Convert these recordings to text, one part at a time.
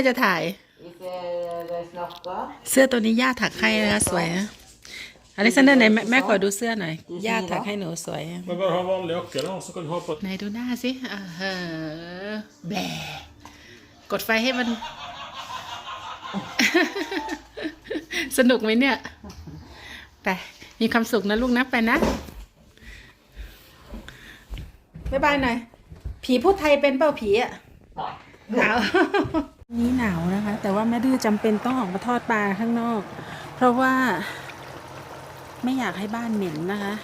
ม่จะถ่าย Ikke snakke. เสื้อตัวนี้ย่าถักให้นะสวยนะอเล็กซานเดอร์ไหนแม่แม่ขอดูเสื้อหน่อยย่าถักให้หนูสวย Men bare ha vanlig jakke, da, så kan du ha på ไหนดูหน้าสิเออเออแบกดไฟให้มัน สนุกไหมเนี่ยไปมีความสุขนะลูกนะไปนะบ๊ายบายหน่อย ผีพูดไทยเป็นเปล่าผีอะห นาวนี่หนาวนะคะ แต่ว่าแม่ดื้อจำเป็นต้องออกมาทอดปลาข้างนอก เพราะว่าไม่อยากให้บ้านเหม็นนะคะ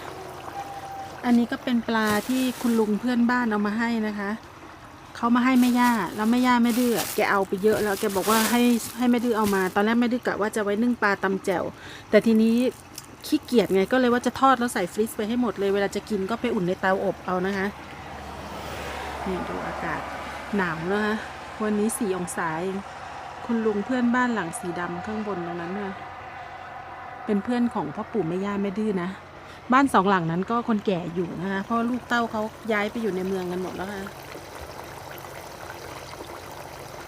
อันนี้ก็เป็นปลาที่คุณลุงเพื่อนบ้านเอามาให้นะคะเขามาให้แม่ย่าแล้วแม่ย่าแม่ดื้อแกเอาไปเยอะแล้วแกบอกว่าให้ให้แม่ดื้อเอามา ตอนแรกแม่ดื้อกะว่าจะไว้นึ่งปลาตำแจ่วแต่ทีนี้ขี้เกียจไงก็เลยว่าจะทอดแล้วใส่ฟรีซไปให้หมดเลยเวลาจะกินก็ไปอุ่นในเตาอบเอานะคะนี่ดูอากาศหนาวนะคะ วันนี้สี่องศาเองคุณลุงเพื่อนบ้านหลังสีดำข้างบนตรงนั้นค่ะเป็นเพื่อนของพ่อปู่แม่ย่าแม่ดื้อนะ บ้านสองหลังนั้นก็คนแก่อยู่นะคะเพราะลูกเต้าเขาย้ายไปอยู่ในเมืองกันหมดแล้วค่ะ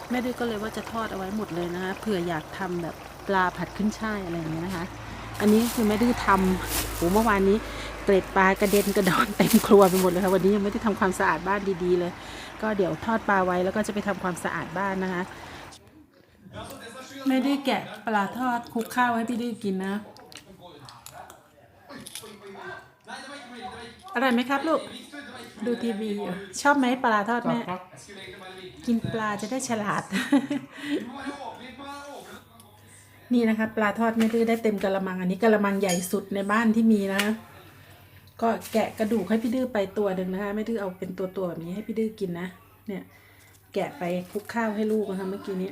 แม่ดื้อก็เลยว่าจะทอดเอาไว้หมดเลยนะคะเผื่ออยากทำแบบปลาผัดขึ้นช่ายอะไรอย่างเงี้ยนะคะ อันนี้คือแม่ดื้อทำโหเมื่อวานนี้ เกล็ดปลากระเด็นกระดอนเต็มครัวไปหมดเลยค่ะวันนี้ยังไม่ได้ทำความสะอาดบ้านดีๆเลย ก็เดี๋ยวทอดปลาไว้แล้วก็จะไปทำความสะอาดบ้านนะคะแม่ได้แกะปลาทอดคลุกข้าวให้พี่ดื้อกินนะอร่อยไหมครับลูก ดูทีวีอยู่ชอบไหมปลาทอดแม่กินปลาจะได้ฉลาด นี่นะคะ ปลาทอดแม่ดื้อได้เต็มกะละมังอันนี้กะละมังใหญ่สุดในบ้านที่มีนะ ก็แกะกระดูกให้พี่ดื้อไปตัวหนึ่งนะคะแม่ดื้อเอาเป็นตัวตัวๆแบบนี้ให้พี่ดื้อกินนะ เนี่ย แกะไปคลุกข้าวให้ลูกนะคะเมื่อกี้นี้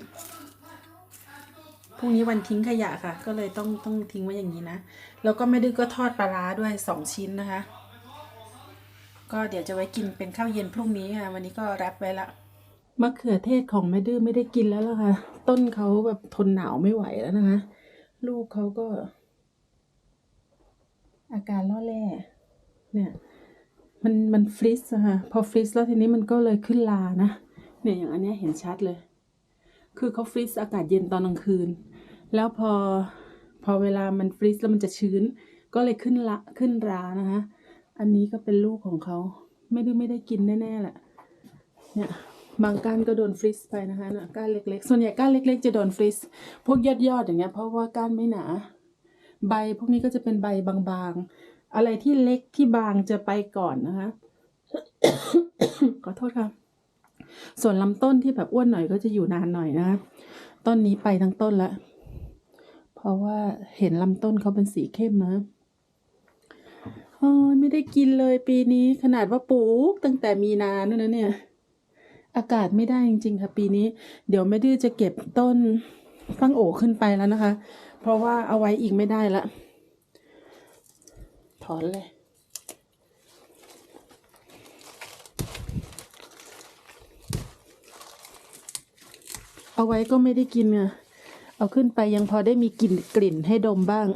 พรุ่งนี้วันทิ้งขยะค่ะ ก็เลยต้องต้องทิ้งไว้อย่างนี้นะ แล้วก็แม่ดื้อก็ทอดปลาร้าด้วยสองชิ้นนะคะ ก็เดี๋ยวจะไว้กินเป็นข้าวเย็นพรุ่งนี้ค่ะวันนี้ก็แรปไว้ละมะเขือเทศของแม่ดื้อไม่ได้กินแล้วล่ะค่ะ ต้นเขาแบบทนหนาวไม่ไหวแล้วนะคะ ลูกเขาก็ อาการล่อแร่ เนี่ยมันมันฟรีซอะค่ะพอฟรีซแล้วทีนี้มันก็เลยขึ้นลานะเนี่ยอย่างอันเนี้ยเห็นชัดเลย คือเขาฟรีซอากาศเย็นตอนกลางคืน แล้วพอพอเวลามันฟรีซแล้วมันจะชื้น ก็เลยขึ้นละขึ้นรานะคะอันนี้ก็เป็นลูกของเขาไม่ได้ไม่ได้กินแน่ๆแหละเนี่ยบางก้านก็โดนฟรีซไปนะคะนะก้านเล็กๆ ส่วนใหญ่ก้านเล็ก ๆ จะโดนฟรีซพวกยอดๆอย่างเงี้ยเพราะว่าก้านไม่หนา ใบพวกนี้ก็จะเป็นใบบางๆ อะไรที่เล็กที่บางจะไปก่อนนะคะ ขอโทษค่ะ ส่วนลำต้นที่แบบอ้วนหน่อยก็จะอยู่นานหน่อยนะ ต้นนี้ไปทั้งต้นละ เพราะว่าเห็นลำต้นเขาเป็นสีเข้มนะโอ้ยไม่ได้กินเลยปีนี้ขนาดว่าปลูกตั้งแต่มีนานู่นนะเนี่ย อากาศไม่ได้จริง ๆ ค่ะ ปีนี้ เดี๋ยวแม่ดื้อจะเก็บต้นฟังโอขึ้นไปแล้วนะคะ เพราะว่าเอาไว้อีกไม่ได้ละ ถอนเลย เอาไว้ก็ไม่ได้กินอะเอาขึ้นไปยังพอได้มีกลิ่นกลิ่นให้ดมบ้าง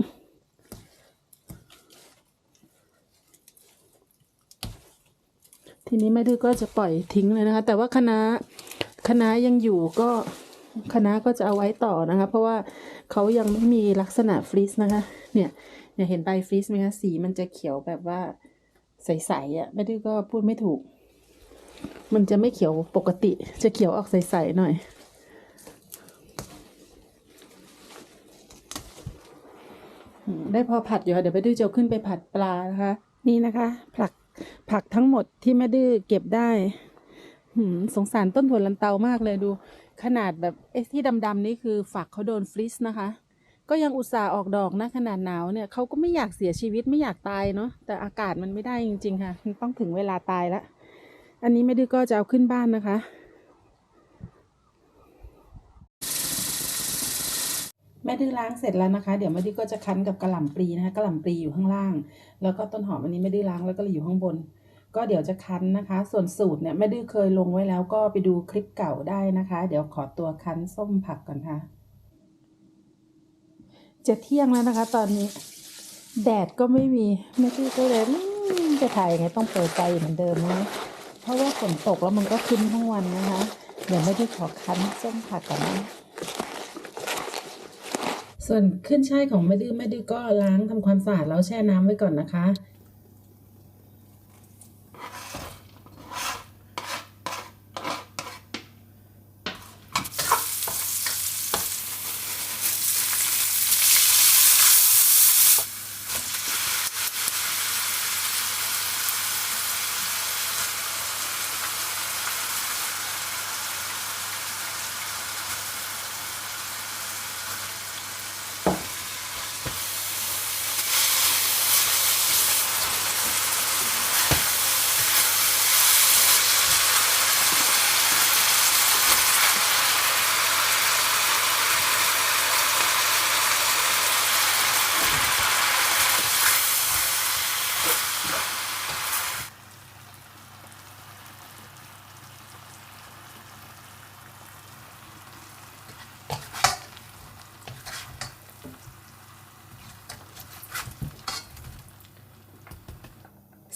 ทีนี้แม่ดื้อก็จะปล่อยทิ้งเลยนะคะ แต่ว่าคณะคณะยังอยู่ก็คณะก็จะเอาไว้ต่อนะคะ เพราะว่าเขายังไม่มีลักษณะฟรีซนะคะ เนี่ย เนี่ยเห็นใบฟรีซไหมคะสีมันจะเขียวแบบว่าใสๆอะแม่ดื้อก็พูดไม่ถูก มันจะไม่เขียวปกติจะเขียวออกใสๆหน่อย ได้พอผัดอยู่ค่ะเดี๋ยวแม่ดื้อจะขึ้นไปผัดปลานะคะ นี่นะคะผักผักทั้งหมดที่แม่ดื้อเก็บได้สงสารต้นถั่วลันเตามากเลยดู ขนาดแบบไอ้ที่ดำๆนี่คือฝักเขาโดนฟรีซนะคะ ก็ยังอุตส่าห์ออกดอกนะขนาดหนาวเนี่ยเขาก็ไม่อยากเสียชีวิตไม่อยากตายเนาะแต่อากาศมันไม่ได้จริง ๆ ค่ะ มันต้องถึงเวลาตายละอันนี้แม่ดื้อก็จะเอาขึ้นบ้านนะคะ แม่ดื้อล้างเสร็จแล้วนะคะ เดี๋ยวแม่ดื้อก็จะคั้นกับกระหล่ำปลีนะคะกระหล่ำปลีอยู่ข้างล่าง แล้วก็ต้นหอมอันนี้แม่ดื้อล้างแล้วก็อยู่ข้างบน ก็เดี๋ยวจะคั้นนะคะ ส่วนสูตรเนี่ยแม่ดื้อเคยลงไว้แล้วก็ไปดูคลิปเก่าได้นะคะ เดี๋ยวขอตัวคั้นส้มผักก่อนค่ะ จะเที่ยงแล้วนะคะ ตอนนี้ แดดก็ไม่มีแม่ดื้อก็เลยจะถ่ายยังไงต้องเปิดใจเหมือนเดิมนะเพราะว่าฝนตกแล้วมันก็คึ้นทั้งวันนะคะ เดี๋ยวไม่ได้ขอคั้นส้มผักก่อนนะส่วนขึ้นช่ายของแม่ดื้อแม่ดื้อก็ล้างทำความสะอาดแล้วแช่น้ำไว้ก่อนนะคะ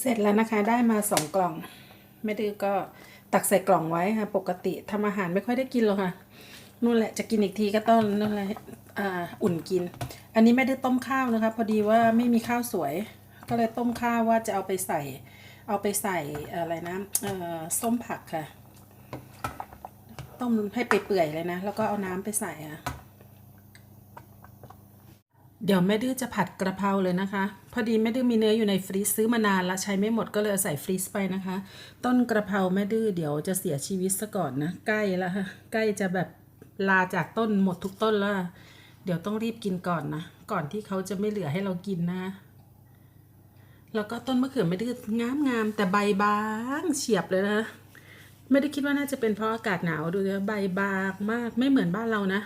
เสร็จแล้วนะคะได้มาสองกล่องแม่ดื้อก็ตักใส่กล่องไว้ค่ะ ปกติทำอาหารไม่ค่อยได้กินหรอกค่ะนู่นแหละจะกินอีกทีก็ต้องนั่นแหละอ่าอุ่นกิน อันนี้แม่ดื้อต้มข้าวนะคะ พอดีว่าไม่มีข้าวสวย ก็เลยต้มข้าวว่าจะเอาไปใส่ เอาไปใส่อะไรนะเอ่อส้มผักค่ะ ต้มให้เปื่อยเลยนะ แล้วก็เอาน้ำไปใส่ค่ะ เดี๋ยวแม่ดื้อจะผัดกระเพราเลยนะคะ พอดีแม่ดื้อมีเนื้ออยู่ในฟรีซซื้อมานานแล้วใช้ไม่หมดก็เลยใส่ฟรีซไปนะคะ ต้นกระเพราแม่ดื้อเดี๋ยวจะเสียชีวิตซะก่อนนะ ใกล้แล้วค่ะใกล้จะแบบลาจากต้นหมดทุกต้นแล้วเดี๋ยวต้องรีบกินก่อนนะ ก่อนที่เขาจะไม่เหลือให้เรากินนะ แล้วก็ต้นมะเขือไม่ดื้องามงามๆแต่ใบบางเฉียบเลยนะไม่ได้คิดว่าน่าจะเป็นเพราะอากาศหนาวดูนะใบบางมากไม่เหมือนบ้านเรานะ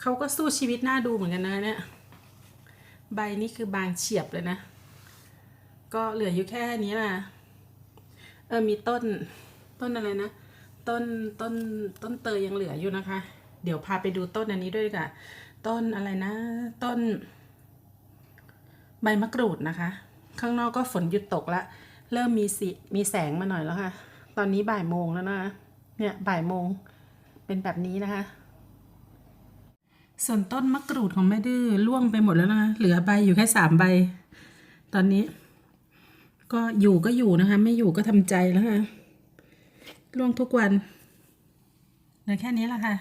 เขาก็สู้ชีวิตหน่าดูเหมือนกันนะเนี่ย ใบนี่คือบางเฉียบเลยนะ ก็เหลืออยู่แค่นี้แหละเออมีต้นต้นอะไรนะ ต้นต้นต้นเตยยังเหลืออยู่นะคะ เดี๋ยวพาไปดูต้นอันนี้ด้วยค่ะ ต้นอะไรนะ ต้น ใบมะกรูดนะคะ ข้างนอกก็ฝนหยุดตกละ เริ่มมีสีมีแสงมาหน่อยแล้วค่ะ ตอนนี้บ่ายโมงแล้วนะ เนี่ยบ่ายโมงเป็นแบบนี้นะคะ ส่วนต้นมะกรูดของแม่ดื้อร่วงไปหมดแล้วนะคะเหลือใบอยู่แค่สามใบ ตอนนี้ ก็อยู่ก็อยู่นะคะ ไม่อยู่ก็ทำใจแล้วค่ะร่วงทุกวันเหลือแค่นี้ละค่ะ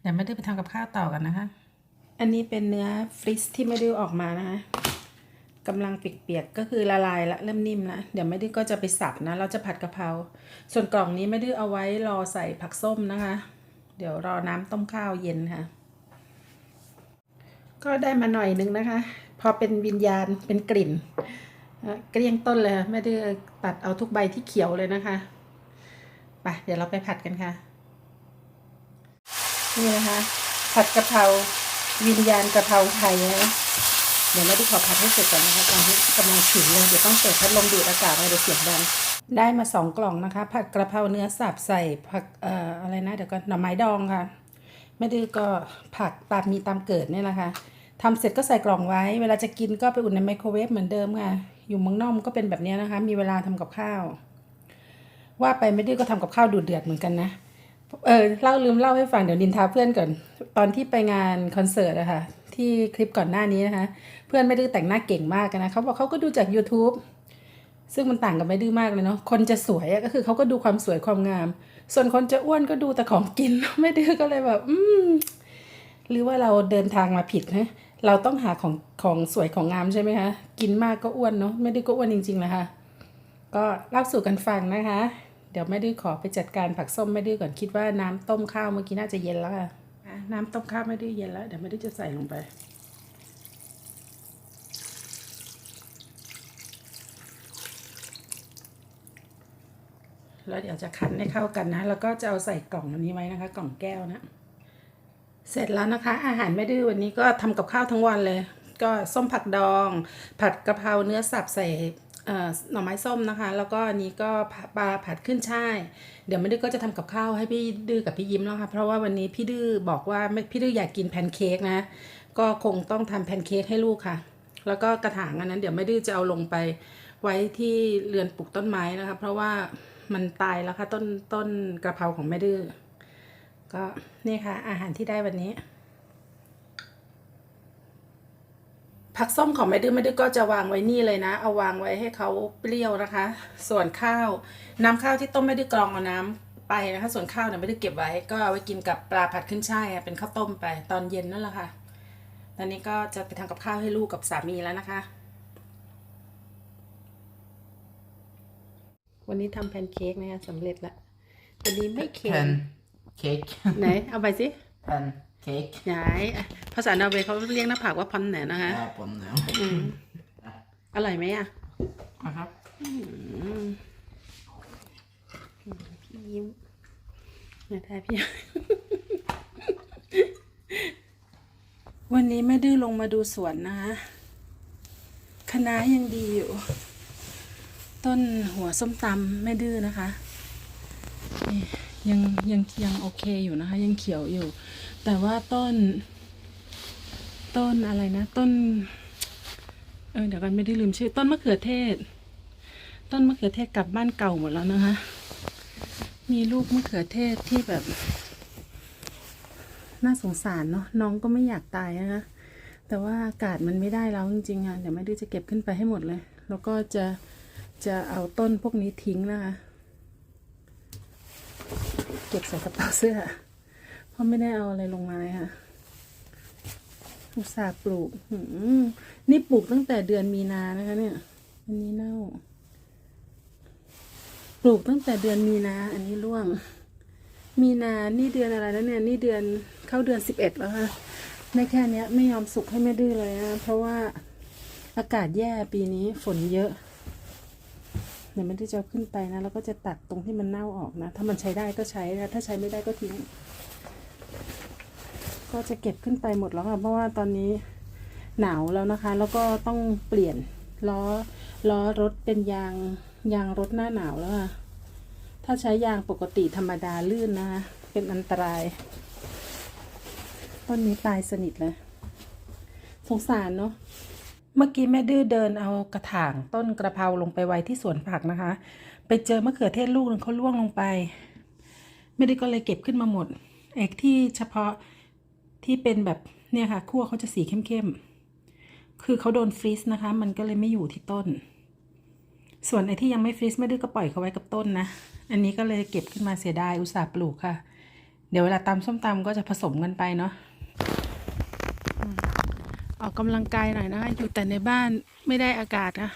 เดี๋ยวแม่ดื้อไปทำกับข้าวต่อกันนะคะ อันนี้เป็นเนื้อฟริสที่แม่ดื้อออกมานะคะกำลังเปียกๆก็คือละลายละเริ่มนิ่มละเดี๋ยวแม่ดื้อก็จะไปสับนะ เราจะผัดกะเพราส่วนกล่องนี้แม่ดื้อเอาไว้รอใส่ผักส้มนะคะ เดี๋ยวรอน้ำต้มข้าวเย็นค่ะ ก็ได้มาหน่อยนึงนะคะ พอเป็นวิญญาณเป็นกลิ่นเอ่อเกลี้ยงต้นเลยไม่ได้ตัดเอาทุกใบที่เขียวเลยนะคะไปเดี๋ยวเราไปผัดกันค่ะ นี่นะคะ ผัดกะเพราวิญญาณกะเพราไทยนะเดี๋ยวไม่ด้ขอผัดให้เสร็จก่อนนะคะตอนนี้กำลังฉุนเลยเดี๋ยวต้องเปิดพัดลมดูดอากาศมาเดี๋ยวเสียงดังได้มาสองกล่องนะคะ ผัดกระเพราเนื้อสับใส่ผักเอ่ออะไรนะเดี๋ยวก่อนหน่อไม้ดองค่ะ ไม่ดื้อก็ผักตามมีตามเกิดเนี่ยแหละค่ะทำเสร็จก็ใส่กล่องไว้ เวลาจะกินก็ไปอุ่นในไมโครเวฟเหมือนเดิมค่ะ อยู่เมืองนอกมันก็เป็นแบบนี้นะคะ มีเวลาทำกับข้าว ว่าไปไม่ดื้อก็ทำกับข้าวดูดเดือดเหมือนกันนะ เออเล่าลืมเล่าให้ฟังเดี๋ยวนินทาเพื่อนก่อน ตอนที่ไปงานคอนเสิร์ตอะค่ะที่คลิปก่อนหน้านี้นะคะ เพื่อนไม่ดื้อแต่งหน้าเก่งมากนะเขาบอกเขาก็ดูจาก YouTube ซึ่งมันต่างกับไม่ดื้อมากเลยเนาะคนจะสวยก็คือเขาก็ดูความสวยความงาม ส่วนคนจะอ้วนก็ดูแต่ของกิน ไม่ดื้อก็เลยแบบ อืม หรือว่าเราเดินทางมาผิดนะเราต้องหาของของสวยของงามใช่ไหมคะ กินมากก็อ้วนเนาะไม่ดื้อก็อ้วนจริงๆนะคะก็เล่าสู่กันฟังนะคะ เดี๋ยวแม่ดื้อขอไปจัดการผักส้มแม่ดื้อก่อนคิดว่าน้ำต้มข้าวเมื่อกี้น่าจะเย็นแล้วค่ะอะน้ำต้มข้าวแม่ดื้อเย็นแล้วเดี๋ยวแม่ดื้อจะใส่ลงไป แล้วเดี๋ยวจะคั้นให้เข้ากันนะ แล้วก็จะเอาใส่กล่องอันนี้ไว้นะคะ กล่องแก้วนะ เสร็จแล้วนะคะ อาหารแม่ดื้อวันนี้ก็ทำกับข้าวทั้งวันเลย ก็ส้มผักดอง ผัดกะเพราเนื้อสับใส่หน่อไม้ส้มนะคะ แล้วก็อันนี้ก็ปลาผัดขึ้นช่าย เดี๋ยวแม่ดื้อก็จะทำกับข้าวให้พี่ดื้อกับพี่ยิ้มแล้วค่ะ เพราะว่าวันนี้พี่ดื้อบอกว่าไม่พี่ดื้ออยากกินแพนเค้กนะ ก็คงต้องทำแพนเค้กให้ลูกค่ะ แล้วก็กระถางอันนั้นเดี๋ยวแม่ดื้อจะเอาลงไปไว้ที่เรือนปลูกต้นไม้นะคะ เพราะว่า มันตายแล้วค่ะ ต้นต้นกระเพราของแม่ดื้อก็นี่ค่ะ อาหารที่ได้วันนี้ ผักส้มของแม่ดื้อแม่ดื้อก็จะวางไว้นี่เลยนะ เอาวางไว้ให้เขาเปรี้ยวนะคะ ส่วนข้าวน้ำข้าวที่ต้มแม่ดื้อกรองเอาน้ำไปนะคะ ส่วนข้าวเนี่ยไม่ได้เก็บไว้ ก็เอาไว้กินกับปลาผัดขึ้นช่ายเป็นข้าวต้มไป ตอนเย็นนั่นแหละค่ะตอนนี้ก็จะไปทำกับข้าวให้ลูกกับสามีแล้วนะคะ วันนี้ทำแพนเค้กนะคะสำเร็จแล้ววันนี้ไม่เค็ม Pen cake. ไหน เอาไปสิ Pen cake. ไหนภาษานอร์เวย์เขาเรียกหน้าผากว่าพันแหนนะคะ Ja, på den ja. อืมอร่อยไหมอะ Aha. พี่ยิ้มไม่ได้พี่ วันนี้แม่ดื้อลงมาดูสวนนะคะคณะน้ายังดีอยู่ ต้นหัวส้มตำแม่ดื้อนะคะยังยังยังโอเคอยู่นะคะ ยังเขียวอยู่ แต่ว่าต้น ต้นอะไรนะ ต้น เออเดี๋ยวกันไม่ได้ลืมชื่อ ต้นมะเขือเทศ ต้นมะเขือเทศกลับบ้านเก่าหมดแล้วนะคะ มีลูกมะเขือเทศที่แบบ น่าสงสารเนาะน้องก็ไม่อยากตายนะคะแต่ว่าอากาศมันไม่ได้แล้วจริงๆค่ะเดี๋ยวแม่ดื้อจะเก็บขึ้นไปให้หมดเลย แล้วก็จะ จะเอาต้นพวกนี้ทิ้งนะคะ เก็บใส่กระเป๋าเสื้อ เพราะไม่ได้เอาอะไรลงมาเลยค่ะอุตส่าห์ปลูกนี่ปลูกตั้งแต่เดือนมีนานะคะ เนี่ย อันนี้เน่า ปลูกตั้งแต่เดือนมีนา อันนี้ร่วง มีนา นี่เดือนอะไรแล้วเนี่ย นี่เดือนเข้าเดือนสิบเอ็ดแล้วค่ะในแค่เนี้ยไม่ยอมสุกให้แม่ดื้อเลยนะ เพราะว่าอากาศแย่ปีนี้ฝนเยอะ เดี๋ยวม่ดื้อจะขึ้นไปนะ แล้วก็จะตัดตรงที่มันเน่าออกนะ ถ้ามันใช้ได้ก็ใช้นะ ถ้าใช้ไม่ได้ก็ทิ้ง ก็จะเก็บขึ้นไปหมดแล้วค่ะ เพราะว่าตอนนี้หนาวแล้วนะคะ แล้วก็ต้องเปลี่ยนล้อล้อรถเป็นยางยางรถหน้าหนาวแล้วค่ะ ถ้าใช้ยางปกติธรรมดาลื่นนะคะ เป็นอันตราย ต้นนี้ตายสนิทเลย สงสารเนาะ เมื่อกี้แม่ดื้อเดินเอากระถางต้นกระเพราลงไปไว้ที่สวนผักนะคะ ไปเจอมะเขือเทศลูกหนึงเขาล่วงลงไปไม่ได้อก็เลยเก็บขึ้นมาหมดเอกที่เฉพาะที่เป็นแบบเนี่ยค่ะคั่วเขาจะสีเข้มๆคือเขาโดนฟรีซนะคะ มันก็เลยไม่อยู่ที่ต้น ส่วนไอ้ที่ยังไม่ฟรีซไม่ดื้อก็ปล่อยเขาไว้กับต้นนะ อันนี้ก็เลยเก็บขึ้นมาเสียดายอุตส่าห์ปลูกค่ะ เดี๋ยวเวลาตำส้มตำก็จะผสมกันไปเนาะ ออกกำลังกายหน่อยนะคะ อยู่แต่ในบ้านไม่ได้อากาศนะ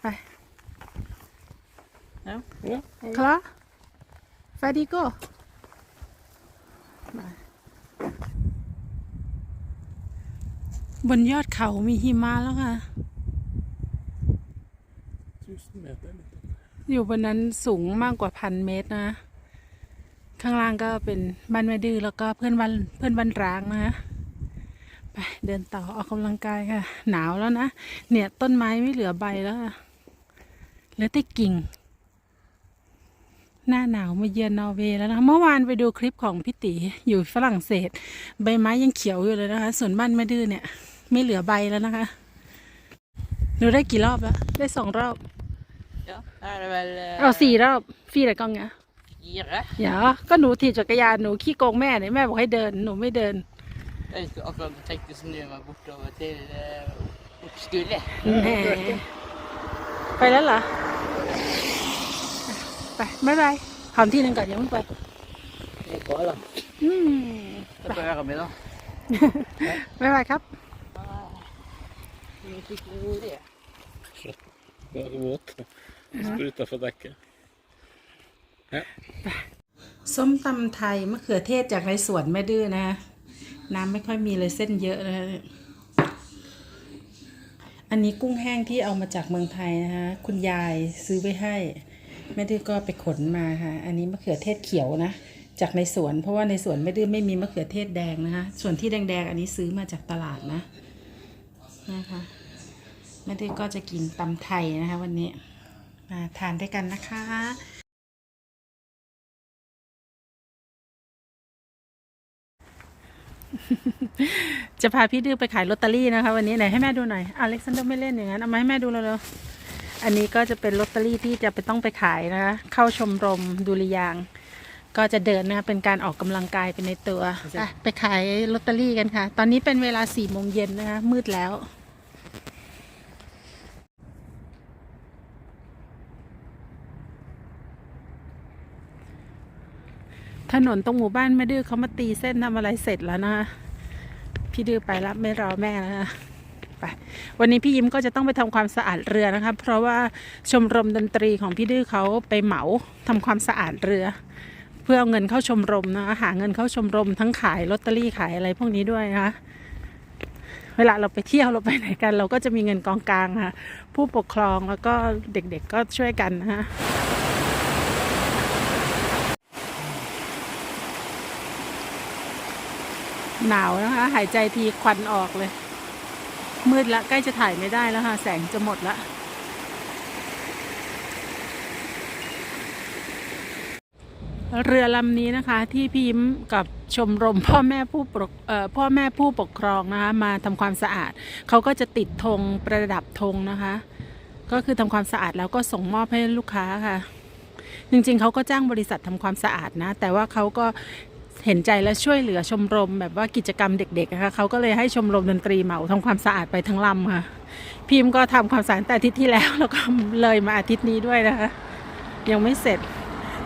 ไป Ja. คลาฟาดิโกบนยอดเขามีหิมะแล้วค่ะ Tusen meter. อยู่บนนั้นสูงมากกว่าพันเมตรนะ ข้างล่างก็เป็นบ้านแม่ดื้อแล้วก็เพื่อนบ้านเพื่อนบ้านร้างนะ ไปเดินต่อออกกำลังกายค่ะ หนาวแล้วนะ เนี่ยต้นไม้ไม่เหลือใบแล้วค่ะเหลือแต่กิ่ง หน้าหนาวมาเยือนนอร์เวย์แล้วนะคะเมื่อวานไปดูคลิปของพี่ตีอยู่ฝรั่งเศส ใบไม้ยังเขียวอยู่เลยนะคะ ส่วนบ้านแม่ดื้อเนี่ย ไม่เหลือใบแล้วนะคะหนูได้กี่รอบแล้ว ได้สองรอบ Ja, da er det vel eh, เอาสี่รอบฟี่อะไรกองเงี้ย fire. อย่าก็หนูถีบจักรยานหนูขี้โกงแม่เนี่ยแม่บอกให้เดินหนูไม่เดิน Jeg skulle akkurat tenkt å snu meg bortover til eh, opp Skule. แหมไปแล้วเหรอ ไปไม่ไปหอมที่หนึ่งก่อนยังไม่ไป Det går, da. อืม Det får være med, da. ไม่ไปครับ Vi fikk rolig. Være våt. Spruta for dekket. ส้มตำไทยมะเขือเทศจากในสวนแม่ดื้อนะ น้ำไม่ค่อยมีเลยเส้นเยอะนะอันนี้กุ้งแห้งที่เอามาจากเมืองไทยนะคะคุณยายซื้อไว้ให้ แม่ดื้อก็ไปขนมาค่ะ อันนี้มะเขือเทศเขียวนะ จากในสวน เพราะว่าในสวนแม่ดื้อไม่มีมะเขือเทศแดงนะคะ ส่วนที่แดงๆ อันนี้ซื้อมาจากตลาดนะนะคะแม่ดื้อก็จะกินตำไทยนะคะ วันนี้มาทานด้วยกันนะคะ จะพาพี่ดื้อไปขายลอตเตอรี่นะคะ วันนี้ไหนให้แม่ดูหน่อยอเล็กซานเดอร์ไม่เล่นอย่างนั้นเอามาให้แม่ดูเร็วๆอันนี้ก็จะเป็นลอตเตอรี่ที่จะไปต้องไปขายนะคะ เข้าชมรมดุริยางค์ก็จะเดินนะคะเป็นการออกกำลังกายไปในตัวอะไปขายลอตเตอรี่กันค่ะ ตอนนี้เป็นเวลาสี่โมงเย็นนะคะมืดแล้ว ถนนตรงหมู่บ้านแม่ดื้อเขามาตีเส้นทำอะไรเสร็จแล้วนะ พี่ดื้อไปแล้วไม่รอแม่แล้วนะไปวันนี้พี่ยิ้มก็จะต้องไปทำความสะอาดเรือนะคะ เพราะว่าชมรมดนตรีของพี่ดื้อเขาไปเหมาทำความสะอาดเรือ เพื่อเอาเงินเข้าชมรมนะหาเงินเข้าชมรมทั้งขายลอตเตอรี่ขายอะไรพวกนี้ด้วยนะคะเวลาเราไปเที่ยวเราไปไหนกัน เราก็จะมีเงินกองกลางค่ะผู้ปกครองแล้วก็เด็กๆก็ช่วยกันนะคะ หนาวนะคะ หายใจทีควันออกเลย มืดละใกล้จะถ่ายไม่ได้แล้วค่ะ แสงจะหมดละเรือลำนี้นะคะที่พิมพ์กับชมรมพ่อแม่ผู้ปกพ่อแม่ผู้ปกครองนะคะมาทำความสะอาด เขาก็จะติดธงประดับธงนะคะ ก็คือทำความสะอาดแล้วก็ส่งมอบให้ลูกค้าค่ะ จริงๆเขาก็จ้างบริษัททำความสะอาดนะ แต่ว่าเขาก็ เห็นใจและช่วยเหลือชมรมแบบว่ากิจกรรมเด็กๆนะคะเขาก็เลยให้ชมรมดนตรีเหมาทำความสะอาดไปทั้งลำค่ะ พิมพ์ก็ทำความสะอาดแต่อาทิตย์ที่แล้ว แล้วก็เลยมาอาทิตย์นี้ด้วยนะคะ ยังไม่เสร็จ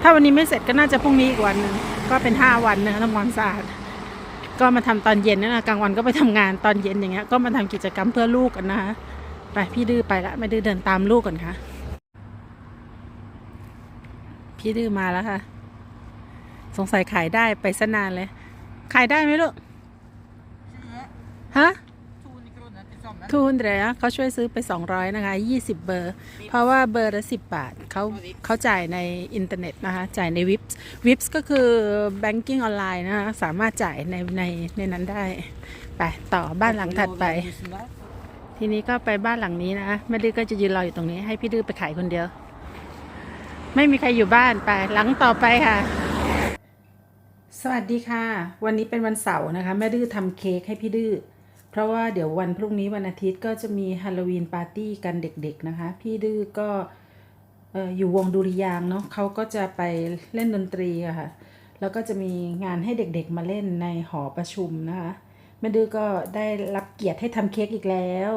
ถ้าวันนี้ไม่เสร็จก็น่าจะพรุ่งนี้อีกวันนึงก็เป็นห้าวันนะคะทำความสะอาด ก็มาทำตอนเย็นนะกลางวันก็ไปทำงานตอนเย็นอย่างเงี้ยก็มาทำกิจกรรมเพื่อลูกกันนะคะไปพี่ดื้อไปละไม่ดื้อเดินตามลูกก่อนค่ะ พี่ดื้อมาแล้วค่ะ สงสัยขายได้ไปซะนานเลย ขายได้ไหมลูกฮะทูนเดียวเขาช่วยซื้อไป 200 นะคะ 20 เบอร์ เพราะว่าเบอร์ละ10 บาทเขาเขาจ่ายในอินเทอร์เน็ตนะคะ จ่ายในวิปวิปก็คือ banking ออนไลน์นะคะ สามารถจ่ายในในในนั้นได้ ไปต่อบ้านหลังถัดไป ทีนี้ก็ไปบ้านหลังนี้นะแม่ดื้อก็จะยืนรออยู่ตรงนี้ให้พี่ดื้อไปขายคนเดียว ไม่มีใครอยู่บ้านไปหลังต่อไปค่ะ สวัสดีค่ะ วันนี้เป็นวันเสาร์นะคะ แม่ดื้อทำเค้กให้พี่ดื้อเพราะว่าเดี๋ยววันพรุ่งนี้วันอาทิตย์ก็จะมีฮาโลวีนปาร์ตี้กันเด็กๆนะคะ พี่ดื้อก็เอ่อยู่วงดุริยางเนาะเขาก็จะไปเล่นดนตรีอะค่ะ แล้วก็จะมีงานให้เด็กๆมาเล่นในหอประชุมนะคะ แม่ดื้อก็ได้รับเกียรติให้ทำเค้กอีกแล้ว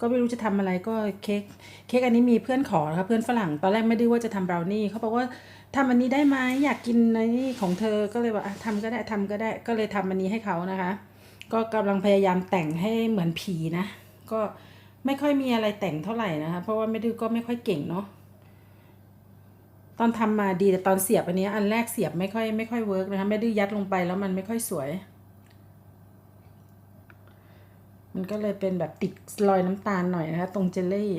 ก็ไม่รู้จะทำอะไรก็เค้กเค้กอันนี้มีเพื่อนขอนะคะเพื่อนฝรั่งตอนแรกไม่ได้อว่าจะทำบราวนี่เขาบอกว่า ทำอันนี้ได้ไหมอยากกินในนี่ของเธอก็เลยว่าอะทำก็ได้ทำก็ได้ ก็เลยทำอันนี้ให้เขานะคะ ก็กำลังพยายามแต่งให้เหมือนผีนะ ก็ไม่ค่อยมีอะไรแต่งเท่าไหร่นะคะ เพราะว่าไม่ดื้อก็ไม่ค่อยเก่งเนาะตอนทำมาดีแต่ตอนเสียบอันนี้ อันแรกเสียบไม่ค่อยไม่ค่อยเวิร์กนะคะไม่ดื้อยัดลงไปแล้วมันไม่ค่อยสวย มันก็เลยเป็นแบบติดรอยน้ำตาลหน่อยนะคะตรงเจลลี่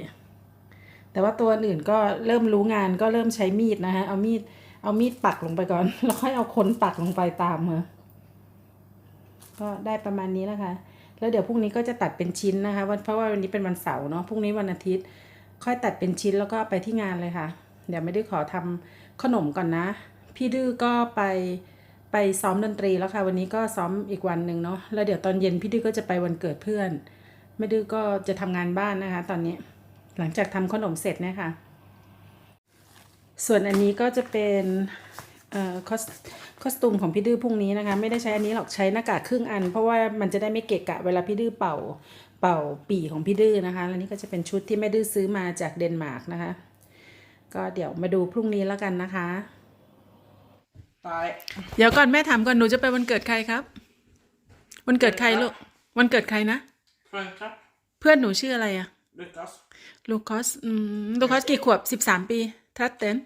แต่ว่าตัวอื่นก็เริ่มรู้งานก็เริ่มใช้มีดนะคะเอามีด เอามีดปักลงไปก่อน แล้วค่อยเอาคนปักลงไปตามเอก็ได้ประมาณนี้แล้วค่ะ แล้วเดี๋ยวพรุ่งนี้ก็จะตัดเป็นชิ้นนะคะวันเพราะว่าวันนี้เป็นวันเสาร์เนาะ พรุ่งนี้วันอาทิตย์ ค่อยตัดเป็นชิ้นแล้วก็ไปที่งานเลยค่ะ เดี๋ยวไม่ได้ขอทำขนมก่อนนะ พี่ดื้อก็ไปไปซ้อมดนตรีแล้วค่ะ วันนี้ก็ซ้อมอีกวันหนึ่งเนาะ แล้วเดี๋ยวตอนเย็นพี่ดื้อก็จะไปวันเกิดเพื่อน ไม่ดื้อก็จะทำงานบ้านนะคะ ตอนนี้ หลังจากทำขนมเสร็จเนี่ยค่ะส่วนอันนี้ก็จะเป็นเอ่อคอสคอสตูมของพี่ดื้อพรุ่งนี้นะคะ ไม่ได้ใช้อันนี้หรอกใช้หน้ากากครึ่งอัน เพราะว่ามันจะได้ไม่เกะกะเวลาพี่ดื้อเป่าเป่าปีของพี่ดื้อนะคะ แล้วนี่ก็จะเป็นชุดที่แม่ดื้อซื้อมาจากเดนมาร์กนะคะ ก็เดี๋ยวมาดูพรุ่งนี้แล้วกันนะคะ Bye. เดี๋ยวก่อนแม่ถามก่อนหนูจะไปวันเกิดใครครับวันเกิดใครลูกวันเกิดใครนะ Franka. เพื่อนหนูชื่ออะไรอะ Lukas. ลูคัส อืม ลูคัสกี่ขวบสิบสามปีทัดเต็น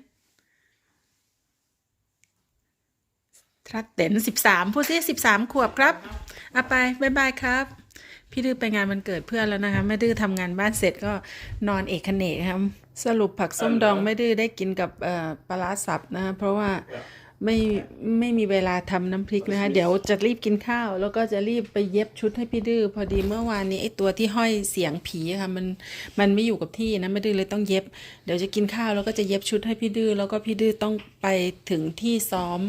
ทัดเต็นสิบสามพูดสิสิบสามขวบครับเอาไปบายบายครับ พี่ดื้อไปงานวันเกิดเพื่อนแล้วนะคะแม่ดื้อทำงานบ้านเสร็จก็นอนเอกเนกครับ สรุปผักส้มดองแม่ดื้อได้กินกับเอ่อปลาร้าสับนะคะเพราะว่า ไม่ไม่มีเวลาทำน้ำพริกนะคะ เดี๋ยวจะรีบกินข้าว แล้วก็จะรีบไปเย็บชุดให้พี่ดื้อพอดีเมื่อวานนี้ไอ้ตัวที่ห้อยเสียงผีอะค่ะมันมันไม่อยู่กับที่นะแม่ดื้อเลยต้องเย็บ เดี๋ยวจะกินข้าวแล้วก็จะเย็บชุดให้พี่ดื้อแล้วก็พี่ดื้อต้องไปถึงที่ซ้อม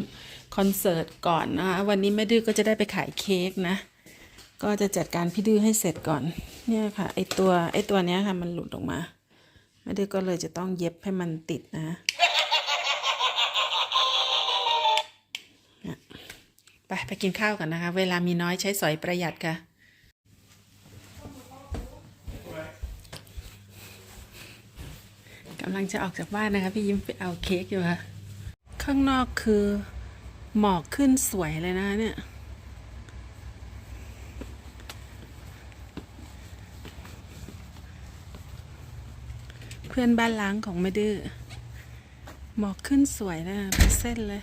คอนเสิร์ตก่อนนะคะวันนี้แม่ดื้อก็จะได้ไปขายเค้กนะ ก็จะจัดการพี่ดื้อให้เสร็จก่อน เนี่ยค่ะไอตัวไอตัวเนี้ยค่ะมันหลุดออกมาแม่ดื้อก็เลยจะต้องเย็บให้มันติดนะ ไปไปกินข้าวกันนะคะ เวลามีน้อยใช้สอยประหยัดค่ะ กำลังจะออกจากบ้านนะคะ พี่ยิ้มไปเอาเค้กอยู่ค่ะ ข้างนอกคือหมอกขึ้นสวยเลยนะเนี่ยเพื่อนบ้านล้างของไม่ดื้อหมอกขึ้นสวยเลยนะเป็นเส้นเลย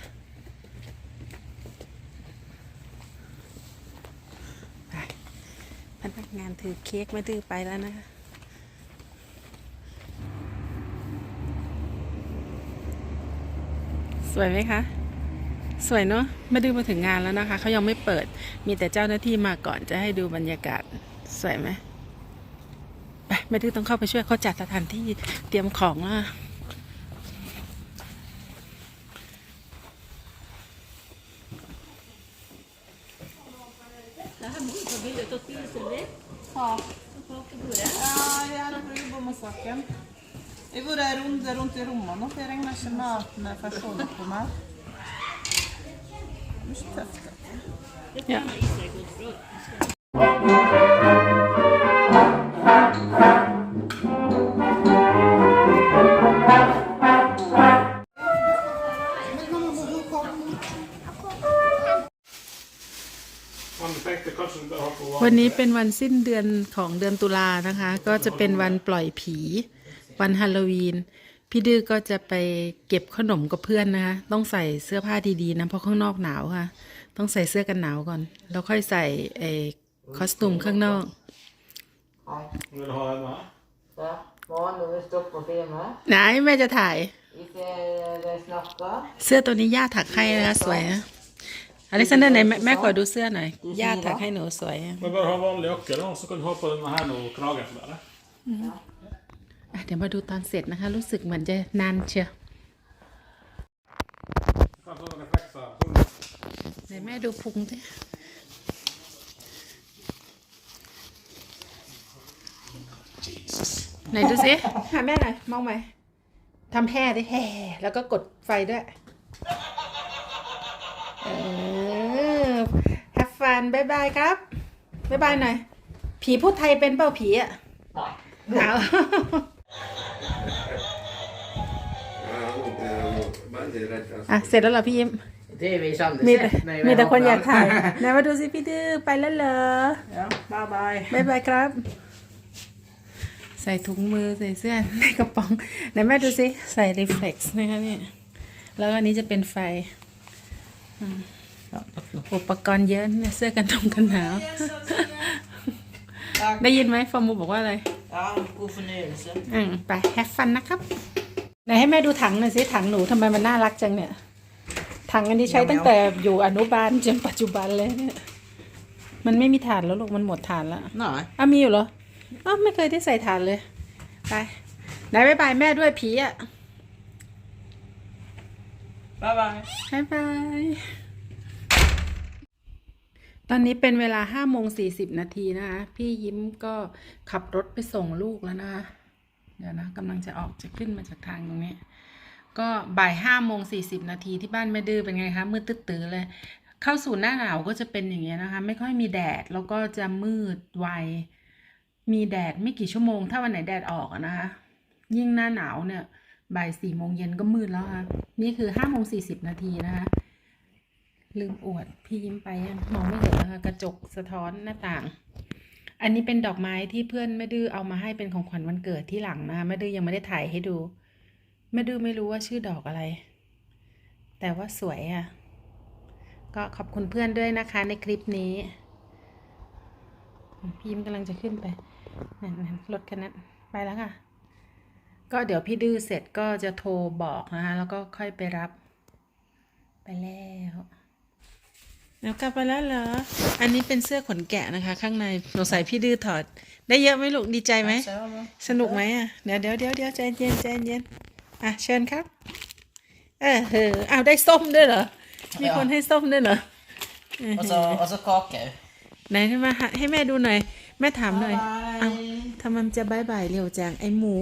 ไป พนักงานถือเค้กไม่ดื้อไปแล้วนะคะสวยไหมคะ สวยเนาะไม่ดื้อมาถึงงานแล้วนะคะ เขายังไม่เปิด มีแต่เจ้าหน้าที่มาก่อนจะให้ดูบรรยากาศ สวยไหม ไปไม่ดื้อต้องเข้าไปช่วยเขาจัดสถานที่เตรียมของล Det her må du få bilde av spiseservier. Ja. ja, jeg har jobba med saken. Jeg har vært en runde rundt i rommet nå, for jeg regner ikke med at vi får se noe på meg. Det er ikke tøft, นนี้เป็นวันสิ้นเดือนของเดือนตุลานะคะ ก็จะเป็นวันปล่อยผี วันฮาโลวีน พี่ดื้อก็จะไปเก็บขนมกับเพื่อนนะคะ ต้องใส่เสื้อผ้าดีๆนะ เพราะข้างนอกหนาวค่ะ ต้องใส่เสื้อกันหนาวก่อน แล้วค่อยใส่ไอ้คอสตูมข้างนอก Hei. Vil du ha en da? Ja. Morgen når vi står på filmen. ไหนแม่จะถ่าย Ikke det snakker. เสื้อตัวนี้ย่าถักให้นะคะสวยนะ อเล็กซานเดอร์ไหนแม่แม่ขอดูเสื้อหน่อยย่าถักให้หนูสวยอะ Men bare ha vanlig jakke, da, så kan du ha på denne her nå, kragen bare. อะเดี๋ยวมาดูตอนเสร็จนะคะ รู้สึกเหมือนจะนานเชียว Kan ta noen reflekser. Sånn. ไหนแม่ดูพุงสิไหนดูสิหาแม่หน่อยมองไหมทำแห่ดิแห่แล้วก็กดไฟด้วย เออ have fun บายบายครับบายบายหน่อย ผีพูดไทยเป็นเปล่าผีอะเอาอะเสร็จแล้วเหรอพี่ยิ้ม Det er vi sammen. มีแต่มีแต่คนอยากถ่ายไหนมาดูสิพี่ดื้อไปแล้วเหรอ Ja, bye bye. บายบายครับ ใส่ถุงมือใส่เสื้อในกระป๋องไหนแม่ดูสิ ใส่รีเฟล็กซ์นะคะนี่แล้วอันนี้จะเป็นไฟอืม อุปกรณ์เยอะเนี่ยเสื้อกันตรงกันหนาว ได้ยินไหมฟอร์มูบอกว่าอะไร Ja, god fornøyelse. อืมไปแฮฟฟันนะครับ ไหนให้แม่ดูถังหน่อยสิถังหนูทำไมมันน่ารักจังเนี่ย ถังอันนี้ใช้ตั้งแต่อยู่อนุบาลจนปัจจุบันเลยเนี่ย มันไม่มีฐานแล้วลูกมันหมดฐานแล้ว Nei. อ้าวมีอยู่เหรออ้าวไม่เคยได้ใส่ฐานเลย ไปไหนบายบายแม่ด้วยผีอะ Bye bye. บายบายต อนนี้เป็นเวลาห้าโมงสี่สิบนาทีนะคะ พี่ยิ้มก็ขับรถไปส่งลูกแล้วนะคะ เดี๋ยวนะกำลังจะออกจะขึ้นมาจากทางตรงนี้ ก็บ่ายห้าโมงสี่สิบนาทีที่บ้านแม่ดื้อเป็นไงคะมืดตื้อเลย เข้าสู่หน้าหนาวก็จะเป็นอย่างเงี้ยนะคะ ไม่ค่อยมีแดดแล้วก็จะมืดไว มีแดดไม่กี่ชั่วโมง ถ้าวันไหนแดดออกนะคะ ยิ่งหน้าหนาวเนี่ยบ่ายสี่โมงเย็นก็มืดแล้วค่ะ นี่คือห้าโมงสี่สิบนาทีนะคะ ลืมอวด พี่ยิ้มไปยังมองไม่เห็นนะคะกระจกสะท้อนหน้าต่าง อันนี้เป็นดอกไม้ที่เพื่อนแม่ดื้อเอามาให้เป็นของขวัญวันเกิดที่หลังนะคะแม่ดื้อยังไม่ได้ถ่ายให้ดูแม่ดื้อไม่รู้ว่าชื่อดอกอะไร แต่ว่าสวยอะ่ะ ก็ขอบคุณเพื่อนด้วยนะคะในคลิปนี้พี่ยิ้มกำลังจะขึ้นไปนั่นๆรถคันนั้นไปแล้วค่ะ ก็เดี๋ยวพี่ดื้อเสร็จก็จะโทรบอกนะคะแล้วก็ค่อยไปรับ ไปแล้ว แล้วกลับไปแล้วเหรอ อันนี้เป็นเสื้อขนแกะนะคะ ข้างในสงสัยพี่ดื้อถอด ได้เยอะไหมลูกดีใจไหม สนุกไหมอะ เดี๋ยวเดี๋ยวเดี๋ยวเดี๋ยวใจเย็นใจเย็น อะเชิญครับ เออเอออ้าวได้ส้มด้วยเหรอ มีคนให้ส้มด้วยเหรอ Og så, og så kake. ไหนมาให้แม่ดูหน่อย แม่ถามหน่อย Bye. เอาทำไมมันจะบายบายเร็วจังไอหมู